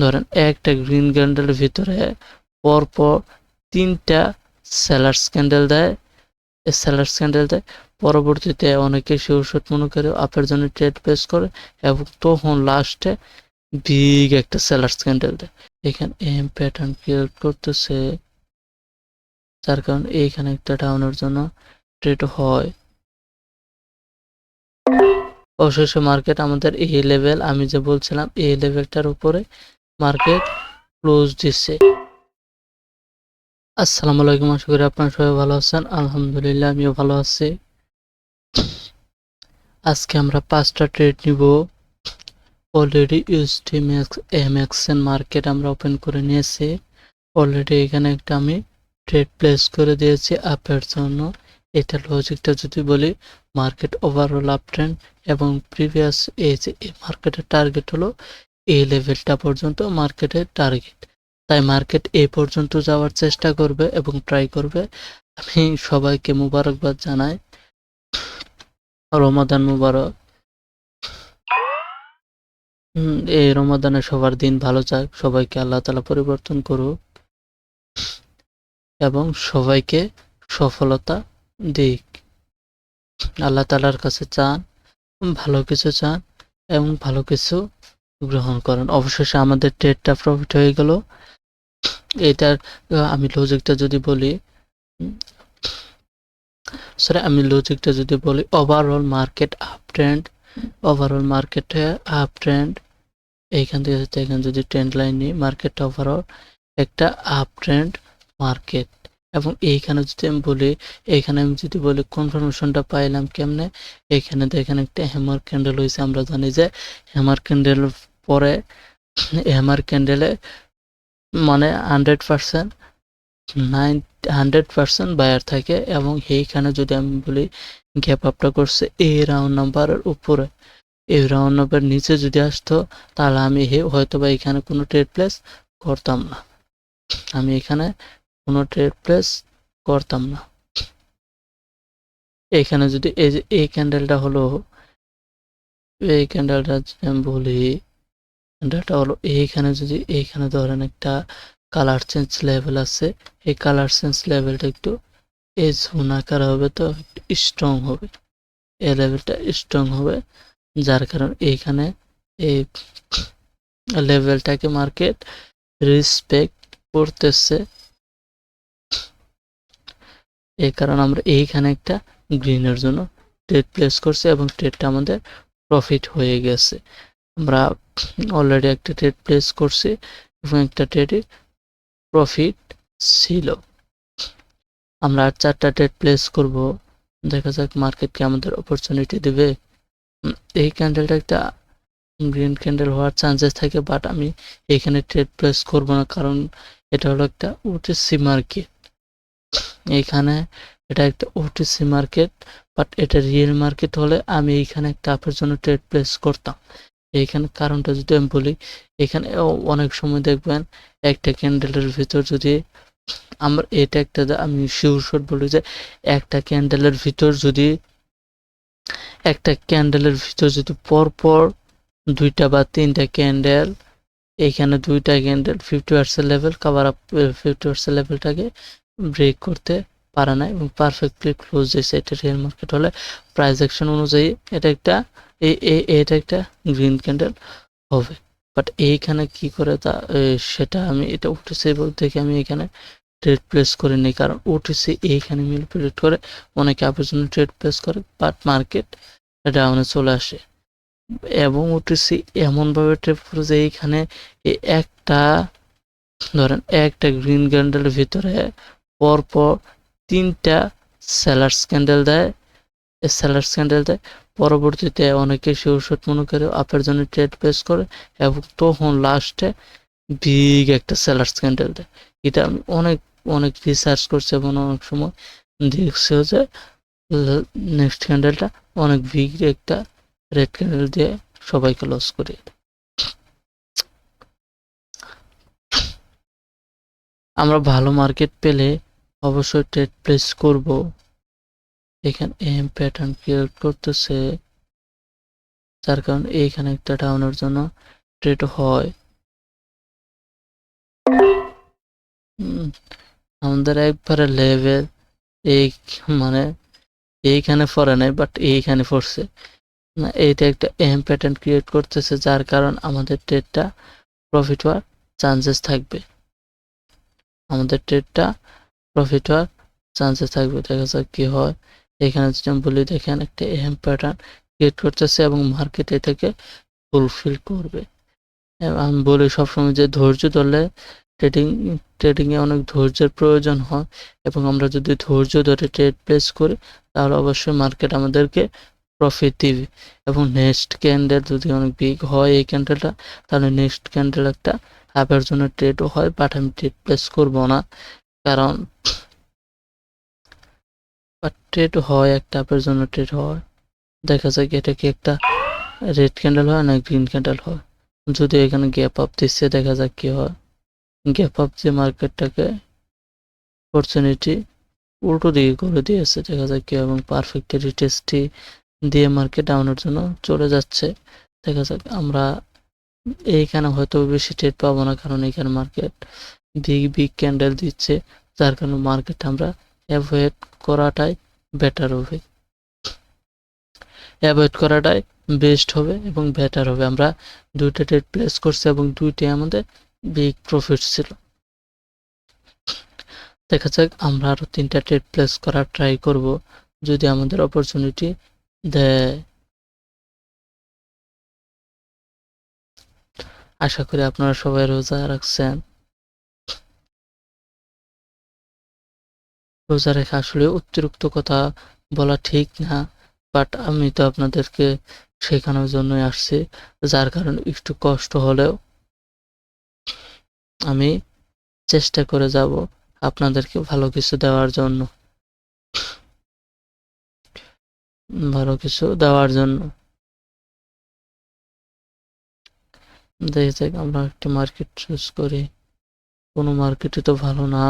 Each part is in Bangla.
ধরেন একটা গ্রিন ক্যান্ডেলের ভিতরে পরপর তিনটা সেলার্স ক্যান্ডেল দেয়। সেলার্স ক্যান্ডেল দেয়, পরবর্তীতে অনেকে ওষুধ মনে করে আপের জন্য ট্রেড পেস করে এবং তখন লাস্টে বিগ একটা সেলার্স ক্যান্ডেল দেয়। এখানে এম প্যাটার্ন ক্রিয়েট করতেছে। যার কারণে এইখানে একটা ডাউনের জন্য ট্রেড হয়। অবশেষে মার্কেট আমাদের এই লেভেল, আমি যে বলছিলাম, এই লেভেলটার উপরে মার্কেট ক্লোজ দিচ্ছে আসসালামু আলাইকুম, আশা করি আপনারা সবাই ভালো আছেন। আলহামদুলিল্লাহ, আমিও ভালো আছি। আজকে আমরা পাঁচটা ট্রেড নিব। Already UST max M XN market আমরা ওপেন করে নিয়েছি। অলরেডি এখানে একটা আমি ট্রেড প্লেস করে দিয়েছি আপের জন্য। এটা লজিকটা যদি বলি মার্কেট ওভারঅল আপ ট্রেন্ড এবং প্রিভিয়াস এই যে মার্কেটের টার্গেট হলো এই লেভেলটা পর্যন্ত মার্কেটের টার্গেট তাই মার্কেট এই পর্যন্ত যাওয়ার চেষ্টা করবে এবং ট্রাই করবে। আমি সবাইকে মুবারকবাদ জানাই। রমাদান মুবারক। এই রমাদানে সবার দিন ভালো যাক। সবাইকে আল্লাহ তালা পরিবর্তন করুক। এবং সবাইকে সফলতা দিক। আল্লাহ তালার কাছে চান, ভালো কিছু চান এবং ভালো কিছু গ্রহণ করেন। অবশেষে আমাদের ট্রেডটা প্রফিট হয়ে গেল। এটার আমি লজিকটা যদি বলি সরি আমি লজিকটা যদি বলি overall market up trend overall মার্কেটে আপ ট্রেন্ড এইখান থেকে এখানে যদি ট্রেন্ড লাইন নিই মার্কেটটা ওভারঅল একটা আপ ট্রেন্ড মার্কেট এবং এইখানে যদি আমি বলি, এইখানে আমি যদি বলি কনফার্মেশনটা পাইলাম কেমনে? এইখানে দেখেন একটা হ্যামার ক্যান্ডেল হয়েছে আমরা জানি যে হ্যামার ক্যান্ডেল পরে হ্যামার ক্যান্ডেলে মানে hundred percent nine hundred percent buyer থাকে এবং সেইখানে যদি আমি বলি গ্যাপ আপটা করছে এই রাউন্ড নাম্বারের উপরে। এই রাউন্ড নাম্বার নিচে যদি আসতো, তাহলে আমি হয়তো বা এখানে কোনো ট্রেড প্লেস করতাম না। আমি এখানে কোনো ট্রেড প্লেস করতাম না। এখানে যদি এই যে, এই ক্যান্ডেলটা হলো, এই ক্যান্ডেলটা যদি আমি বলি ক্যান্ডেলটা হলো এইখানে যদি এইখানে ধরেন একটা কালার চেঞ্জ লেভেল আছে, এই কালার চেঞ্জ লেভেলটা একটু এই জোন হবে তো স্ট্রং হবে। এই লেভেলটা স্ট্রং হবে, যার কারণে এইখানে এই লেভেলটাকে মার্কেট রেসপেক্ট করতেছে। এই কারণ আমরা এইখানে একটা গ্রিনের জন্য ট্রেড প্লেস করছি এবং ট্রেডটা আমাদের প্রফিট হয়ে গেছে। আমরা অলরেডি একটা ট্রেড প্লেস করছি এবং একটা ট্রেডে প্রফিট ছিল। আমরা আর চারটা ট্রেড প্লেস করব। দেখা যাক মার্কেটকে আমাদের অপরচুনিটি দেবে। এই ক্যান্ডেলটা একটা গ্রিন ক্যান্ডেল হওয়ার চান্সেস থাকে বাট আমি এখানে ট্রেড প্লেস করব না, কারণ এটা হলো একটা ওটিসি মার্কেট এইখানে এটা একটা ওটিসি মার্কেট বাট এটা রিয়েল মার্কেট হলে আমি এইখানে একটা আপের জন্য ট্রেড প্লেস করতাম। এইখানে কারণটা যদি আমি বলি, এখানে অনেক সময় দেখবেন একটা ক্যান্ডেলের ভিতর যদি আমার এটা একটা আমি শিওর শট বলি যে একটা ক্যান্ডেলের ভিতর যদি, একটা ক্যান্ডেলের ভিতর যদি পরপর দুইটা বা তিনটা ক্যান্ডেল এইখানে দুইটা candle fifty percent level cover up fifty percent লেভেলটাকে break করতে পারে না এবং পারফেক্টলি ক্লোজ দিয়েছে এটা রিয়েল মার্কেট হলে প্রাইস অ্যাকশন অনুযায়ী এটা একটা এটা একটা গ্রিন ক্যান্ডেল হবে। বাট এইখানে কি করে তা সেটা আমি, এটা ওটিসি দেখে আমি এখানে ট্রেড প্লেস করিনি কারণ ওটিসি এইখানে মিলপিলেট করে, অনেকে আপের জন্য ট্রেড প্লেস করে বাট মার্কেট ডাউনে চলে আসে। এবং ওটিসি এমনভাবে ট্রেড করে যে এইখানে একটা, ধরেন একটা গ্রিন ক্যান্ডেলের ভিতরে পরপর তিনটা সেলার্স ক্যান্ডেল দেয়। সেলার্স ক্যান্ডেল দেয়। পরবর্তীতে অনেকে সে ওষুধ মনে করে, আপের জন্য ট্রেড প্লেস করে এবং তখন লাস্টে বিগ একটা সেলার্স ক্যান্ডেল দেয়। এটা আমি অনেক অনেক রিসার্চ করছি এবং অনেক সময় দেখছিও যে নেক্সট ক্যান্ডেলটা অনেক বিগ একটা রেড ক্যান্ডেল দিয়ে সবাইকে লস দেয়। আমরা ভালো মার্কেট পেলে অবশ্যই টেট প্লেস করব। এখানে এম প্যাটার্ন ক্রিয়েট করতেছে। যার কারণে এইখানে একটা ডাউনের জন্য ট্রেড হয়। আমাদের একবারে লেভেল এই মানে এইখানে পড়ে নাই বাট এইখানে পড়ছে। এইটা একটা এম প্যাটার্ন ক্রিয়েট করতেছে, যার কারণ আমাদের ট্রেডটা প্রফিট হওয়ার চান্সেস থাকবে। আমাদের ট্রেডটা প্রফিট হওয়ার চান্সেস থাকবে। দেখা যাক কি হয়। এখানে যদি আমি বলি, দেখেন একটা এম প্যাটার্ন ক্রিয়েট করতেছে এবং মার্কেট এটাকে ফুলফিল করবে। আমি বলি, সবসময় যে ধৈর্য ধরলে ট্রেডিং ট্রেডিংয়ে অনেক ধৈর্যের প্রয়োজন হয় এবং আমরা যদি ধৈর্য ধরে ট্রেড প্লেস করি, তাহলে অবশ্যই মার্কেট আমাদেরকে প্রফিট দিবে। এবং নেক্সট ক্যান্ডেল যদি অনেক বিগ হয় এই ক্যান্ডেলটা তাহলে নেক্সট ক্যান্ডেল একটা হাফের জন্য ট্রেডও হয় বাট আমি ট্রেড প্লেস করব না। কারণ ট্রেড হয়, একটা হাফের জন্য ট্রেড হয়। দেখা যায় এটা কি একটা রেড ক্যান্ডেল হয় না গ্রিন ক্যান্ডেল হয়। যদি এখানে গ্যাপ আপ দিচ্ছে, দেখা যাক কি হয়। গ্যাপ আপ যে মার্কেটটাকে অপরচুনিটি উল্টো দিকে করে দিয়েছে, দেখা যাক কি এবং পারফেক্ট রিটেস্টি দিয়ে মার্কেট ডাউনের জন্য চলে যাচ্ছে। দেখা যাক, আমরা এইখানে হয়তো বেশি ট্রেড পাবো না, কারণ এইখানে মার্কেট বিগ বিগ ক্যান্ডেল দিচ্ছে। যার কারণে মার্কেট আমরা অ্যাভয়েড করাটাই বেটার হবে। অ্যাভয়েড করাটাই বেস্ট হবে এবং বেটার হবে। আমরা দুইটা ট্রেড প্লেস করছি এবং দুইটাই আমাদের বিগ প্রফিট ছিল। দেখা যাক আমরা আরও তিনটা ট্রেড প্লেস করার ট্রাই করব। যদি আমাদের অপরচুনিটি দেয়। আশা করি আপনারা সবাই রোজা রাখছেন। রোজা রেখে আসলে অতিরিক্ত কথা বলা ঠিক না বাট আমি তো আপনাদেরকে শেখানোর জন্যই আসছি, যার কারণে একটু কষ্ট হলেও আমি চেষ্টা করে যাব আপনাদেরকে ভালো কিছু দেওয়ার জন্য। ভালো কিছু দেওয়ার জন্য। দেখে যাক আমরা একটি মার্কেট চুজ করি। কোনো মার্কেটে তো ভালো না।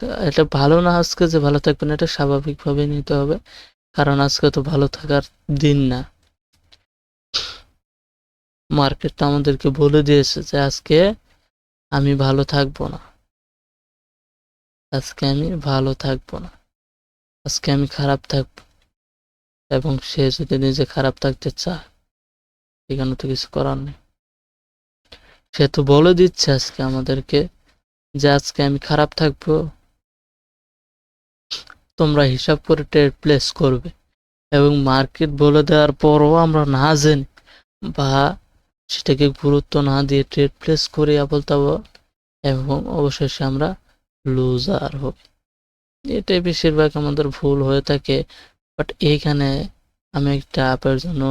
এটা ভালো না আজকে যে ভালো থাকবে না এটা স্বাভাবিকভাবে নিতে হবে। কারণ আজকে তো ভালো থাকার দিন না। মার্কেট মার্কেটটা আমাদেরকে বলে দিয়েছে যে আজকে আমি ভালো থাকব না। আজকে আমি ভালো থাকব না। আজকে আমি খারাপ থাকব। এবং সে যদি নিজে খারাপ থাকতে চায়, এখানে তো কিছু করার নেই। সে তো বলে দিচ্ছে আজকে আমাদেরকে যে আজকে আমি খারাপ থাকব। তোমরা হিসাব করে ট্রেড প্লেস করবে। এবং মার্কেট বলে দেওয়ার পরও আমরা না জেনে বা সেটাকে গুরুত্ব না দিয়ে ট্রেড প্লেস করে আবল এবং অবশেষে আমরা লুজার হই এটাই বেশিরভাগ আমাদের ভুল হয়ে থাকে। বাট এইখানে আমি একটা অ্যাপের জন্য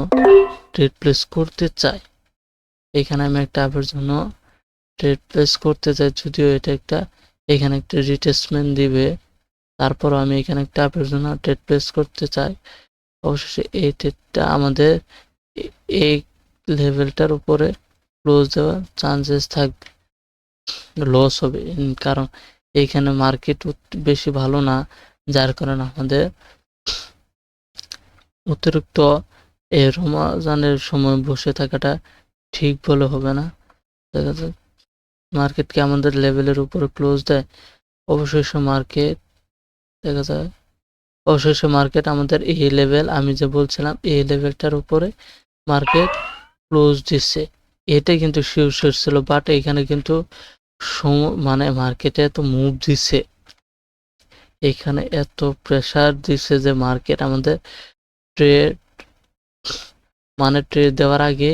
ট্রেড প্লেস করতে চাই। এখানে আমি একটা অ্যাপের জন্য ট্রেড প্লেস করতে চাই, যদিও এটা একটা এখানে একটা রিটেসমেন্ট দিবে। তারপর আমি এখানে একটা জন্য ট্রেড প্লেস করতে চাই। অবশেষে এই ট্রেডটা আমাদের এই লেভেলটার উপরে ক্লোজ দেওয়ার চান্সেস থাকবে লস হবে। কারণ এইখানে মার্কেট বেশি ভালো না, যার কারণে আমাদের অতিরিক্ত এই রমাজানের সময় বসে থাকাটা ঠিক বলে হবে না। দেখা যাক মার্কেটকে আমাদের লেভেলের উপরে ক্লোজ দেয়। অবশেষ মার্কেট দেখা যায়। অবশেষ মার্কেট আমাদের এই লেভেল আমি যে বলছিলাম এই লেভেলটার উপরে মার্কেট ক্লোজ দিচ্ছে। এটা কিন্তু শিওর ছিল বাট এখানে কিন্তু মানে মার্কেটে এত মুভ দিছে এখানে এত প্রেসার দিছে যে মার্কেট আমাদের ট্রেড মানে ট্রেড দেওয়ার আগে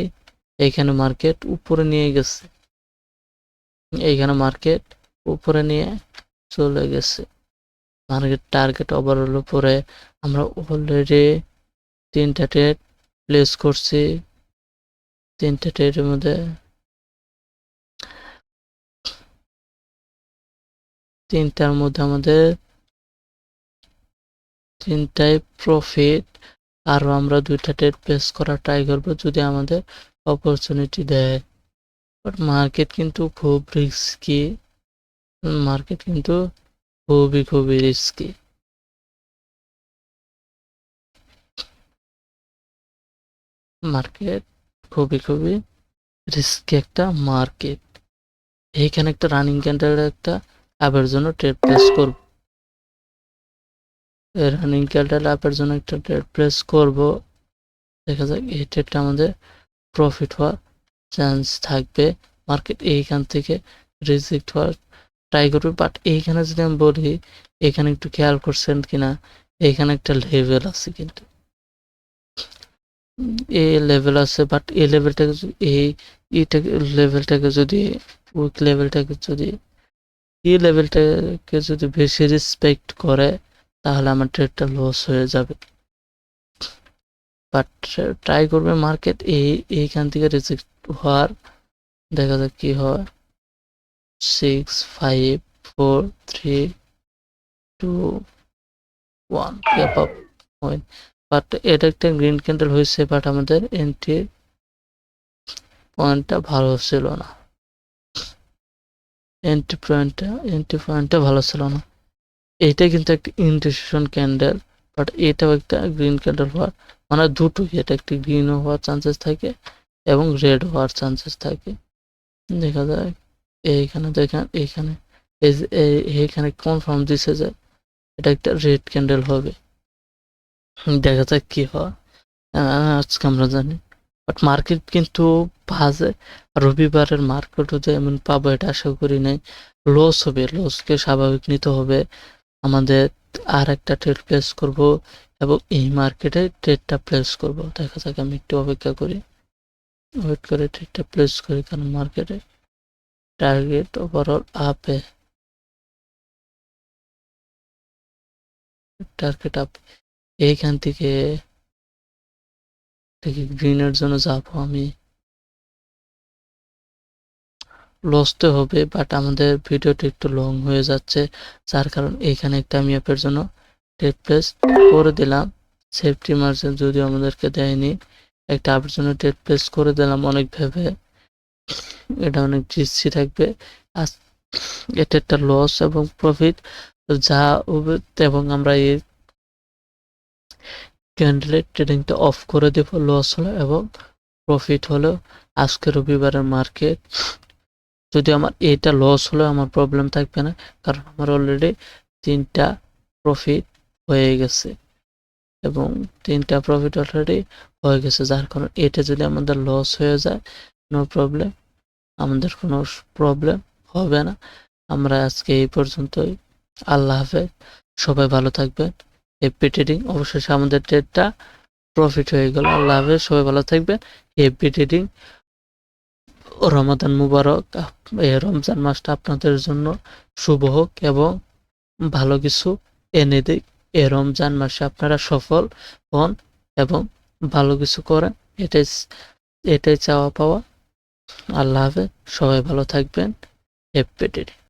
এখানে মার্কেট উপরে নিয়ে গেছে। এইখানে মার্কেট উপরে নিয়ে চলে গেছে। মার্কেট টার্গেট ওভারঅল উপরে আমরা অলরেডি তিনটা ট্রেড প্লেস করছি। তিনটা ট্রেডের মধ্যে তিনটার মধ্যে আমাদের তিনটাই প্রফিট আরও আমরা দুইটা ট্রেড প্লেস করার ট্রাই করব যদি আমাদের অপরচুনিটি দেয়। বাট মার্কেট কিন্তু খুব রিস্কি মার্কেট কিন্তু খুবই খুবই রিস্কি মার্কেট খুবই খুবই রিস্কি একটা মার্কেট এইখানে একটা রানিং ক্যান্ডেলের একটা আপের জন্য ট্রেড প্লেস করব। রানিং ক্যান্ডেল আপের জন্য একটা ট্রেড প্লেস করব। দেখা যাক, এই ট্রেডটা আমাদের প্রফিট হওয়ার চান্স থাকবে। মার্কেট এইখান থেকে রিজেক্ট হওয়ার ট্রাই করবে বাট এইখানে যদি আমি বলি, এখানে একটু খেয়াল করছেন কিনা এইখানে একটা লেভেল আছে কিন্তু। এই লেভেল আছে বাট এই লেভেলটাকে এই এইটাকে লেভেলটাকে যদি উইক লেভেলটাকে যদি, এই লেভেলটাকে যদি বেশি রেসপেক্ট করে, তাহলে আমার ট্রেডটা লস হয়ে যাবে। বাট ট্রাই করবে মার্কেট এই, এইখান থেকে রিজেক্ট হওয়ার, দেখা যাক কি হয়। Six five four three two one but এটা একটা গ্রিন ক্যান্ডেল হয়েছে বাট আমাদের এন্ট্রি পয়েন্টটা ভালো ছিল না। এন্ট্রি পয়েন্টটা এন্ট্রি পয়েন্টটা ভালো ছিল না। এইটা কিন্তু একটা ইন্ডিসিশন ক্যান্ডেল বাট এটাও একটা গ্রিন ক্যান্ডেল হওয়ার মানে দুটোই, এটা একটি গ্রিন হওয়ার চান্সেস থাকে এবং রেড হওয়ার চান্সেস থাকে। দেখা যায় এইখানে দেখেন এইখানে এইখানে কনফার্ম দিছে যে এটা একটা রেড ক্যান্ডেল হবে। দেখা যাক কি হয়। আজকে আমরা জানি। বাট মার্কেট কিন্তু বাজে। রবিবারের মার্কেটও যে এমন পাবো এটা আশা করি নাই। লস হবে লসকে স্বাভাবিক নিতে হবে। আমাদের আর একটা ট্রেড প্লেস করব এবং এই মার্কেটে ট্রেডটা প্লেস করব। দেখা যাক আমি একটু অপেক্ষা করি। ওয়েট করে ট্রেডটা প্লেস করি কারণ মার্কেটে টার্গেট ওভারঅল আপে টার্গেট আপ এইখান থেকে থেকে গ্রিনের জন্য যাব আমি। লসতে হবে বাট আমাদের ভিডিওটা একটু লং হয়ে যাচ্ছে। যার কারণ এইখানে একটা আমি অ্যাপের জন্য প্লেস করে দিলাম। সেফটি মার্জিন যদিও আমাদেরকে দেয়নি, একটা অ্যাপের জন্য প্লেস করে দিলাম অনেক ভেবে। এটা অনেক রিস্কি থাকবে। এটা একটা লস এবং প্রফিট যা এবং আমরা এই ক্যান্ডেলের ট্রেডিংটা অফ করে দেব। লস হলো এবং প্রফিট হলো। আজকে রবিবারের মার্কেট যদি আমার এটা লস হলে, আমার প্রবলেম থাকবে না। কারণ আমার অলরেডি তিনটা প্রফিট হয়ে গেছে। এবং তিনটা প্রফিট অলরেডি হয়ে গেছে। যার কারণে এটা যদি আমাদের লস হয়ে যায় নো প্রবলেম আমাদের কোনো প্রবলেম হবে না। আমরা আজকে এই পর্যন্তই। আল্লাহ হাফেজ। সবাই ভালো থাকবেন। হ্যাপি ট্রেডিং অবশেষে আমাদের ট্রেডটা প্রফিট হয়ে গেল। আল্লাহ হাফেজ। সবাই ভালো থাকবেন। হ্যাপি ট্রেডিং রমাদান মুবারক। এই রমজান মাসটা আপনাদের জন্য শুভ হোক এবং ভালো কিছু এনে দিক। এই রমজান মাসে আপনারা সফল হন এবং ভালো কিছু করেন। এটাই এটাই চাওয়া পাওয়া। আল্লাহ হাফেজ সবাই ভালো থাকবেন। হ্যাপি